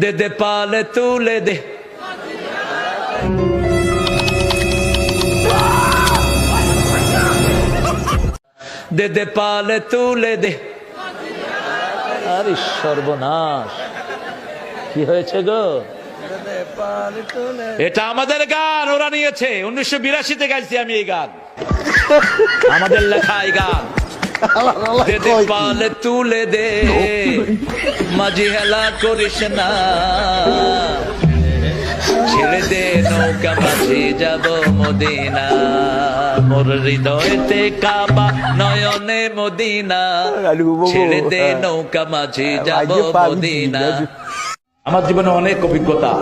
দে দে পালে তুলে দে। দে দে পালে তুলে দে। আরে সর্বনাশ। কি হয়েছে গো? এটা আমাদের গান ওরা নিয়েছে। উনিশশো বিরাশিতে গাইছি আমি এই গান। আমাদের লেখা এই গান। দে দে পালে তুলে দে। মাঝি হেলা করিস না। ছেড়ে দে নৌকা মাঝি যাব মদিনা। মোর হৃদয়তে কাবা নয়নে মদিনা। ছেড়ে দে নৌকা মাঝি যাব মদিনা। আমার জীবনে অনেক অভিজ্ঞতা।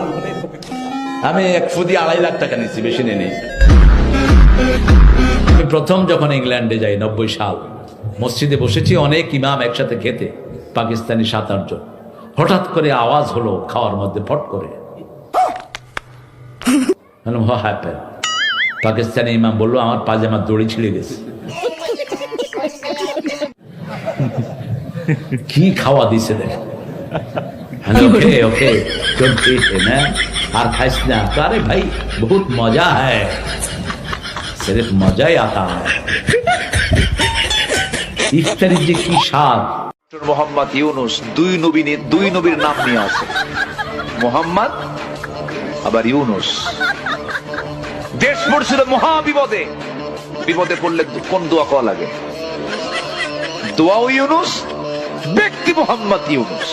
আমি এক ফুদি আড়াই লাখ টাকা নিচ্ছি বেশি নেই। আমি প্রথম যখন ইংল্যান্ডে যাই নব্বই সাল। মসজিদে বসেছি, অনেক ইমাম একসাথে খেতে, পাকিস্তানি সাত আটজন হঠাৎ করে আওয়াজ হলো খাওয়ার মধ্যে ফট করে। মানে, পাকিস্তানি ইমাম বলল, আমার পাজামার দড়ি ছিঁড়ে গেছে। কি খাওয়া দিছে দেখ। ওকে ওকে হ্যাঁ? আর খাইস না। আরে ভাই, বহুত মজা হ্যাঁ। সিফ মজাই আতা হ্যাঁ। ইফতারির যে কি স্বাদ। মোহাম্মদ ইউনুস দুই দুই নবীর নাম নিয়ে আছে। মোহাম্মদ, আবার ইউনুস। দেশ পড়ছিল মহা বিপদে বিপদে পড়লে কোন দোয়া করা লাগে? দোয়াও ইউনুস, ব্যক্তি মোহাম্মদ ইউনুস।